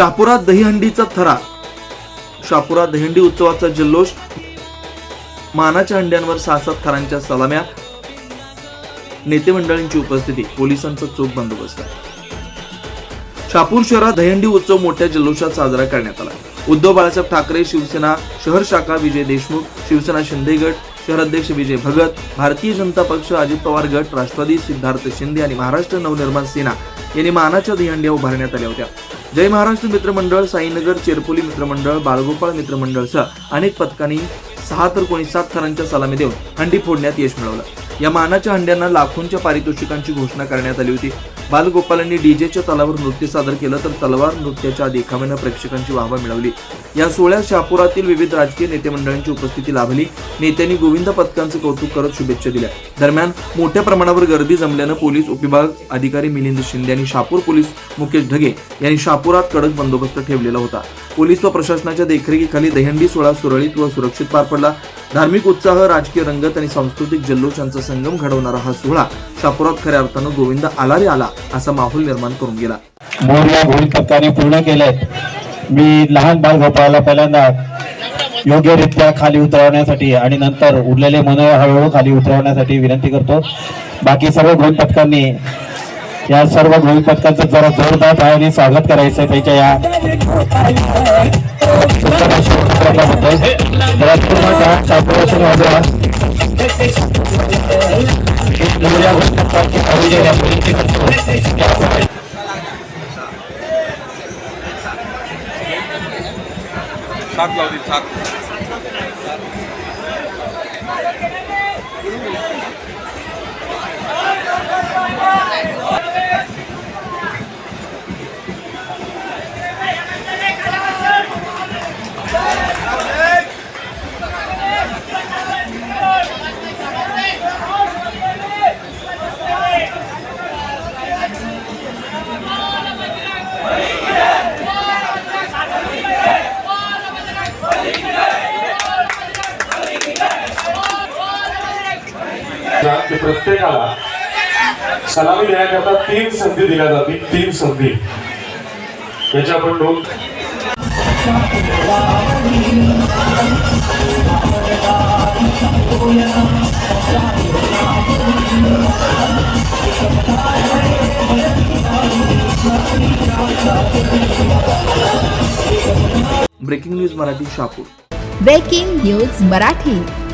शापुरा दहीहंडीचा थरा शापुरा दहीहंडी उत्सवाचा जल्लोष. मानाच्या हंड्यांवर सहा सात थरांच्या सलाम्या. नेते मंडळींची उपस्थिती पोलिसांचा चोख बंदोबस्त. शापूर शहरात दहीहंडी उत्सव मोठ्या जल्लोषात साजरा करण्यात आला. उद्धव बाळासाहेब ठाकरे शिवसेना शहर शाखा विजय देशमुख शिवसेना शिंदे गट शहराध्यक्ष विजय भगत भारतीय जनता पक्ष अजित पवार गट राष्ट्रवादी सिद्धार्थ शिंदे आणि महाराष्ट्र नवनिर्माण सेना यांनी मानाच्या दहीहंड्या उभारण्यात आल्या होत्या. जय महाराष्ट्र मित्रमंडळ साईनगर चेरपोली मित्रमंडळ बाळगोपाळ मित्रमंडळसह अनेक पथकांनी सहा तर कोणी सात थरांच्या सलामी देऊन हंडी फोडण्यात यश मिळवलं. या मानाच्या हंड्यांना लाखोंच्या पारितोषिकांची घोषणा करण्यात आली होती. बालगोपालांनी डीजेच्या तलावर नृत्य सादर केलं तर तलवार नृत्याच्या देखाव्यानं प्रेक्षकांची वाहवा मिळवली. या सोहळ्यात शहापुरातील विविध राजकीय नेते मंडळांची उपस्थिती लाभली. नेत्यांनी गोविंद पथकांचं कौतुक करत शुभेच्छा दिल्या. दरम्यान मोठ्या प्रमाणावर गर्दी जमल्यानं पोलीस उपविभाग अधिकारी मिलिंद शिंदे आणि शहापूर पोलीस मुकेश ढगे यांनी शहापुरात कडक बंदोबस्त ठेवलेला होता. पोलीस व प्रशासनाच्या देखरेखीखाली दहंडी सोहळा सुरळीत व सुरक्षित पार पडला. धार्मिक उत्साह राजकीय रंगत आणि सांस्कृतिक जल्लोष यांचा संगम घडवणारा हा सोहळा शापुरात खऱ्या अर्थानं गोविंद आला रे आला असा माहोल निर्माण करून गेला. मोर्या पूर्ण केले मी लहान बाल गोपाळाला पहिल्यांदा योग्यरित्या खाली उतरवण्यासाठी आणि नंतर उरलेले मनोय हळूहळू खाली उतरवण्यासाठी विनंती करतो. बाकी सर्व भूमिपथकांनी या सर्व भूमिपथकांचं जरा जोरदार पायाने स्वागत करायचं उपक्रमाबद्दल. की प्रत्येकाला सलामी देण्याकरता तीन संधी दिल्या जातील तीन संधी. याची आपण नोंद breaking news Marathi Shahapur. Breaking news Marathi.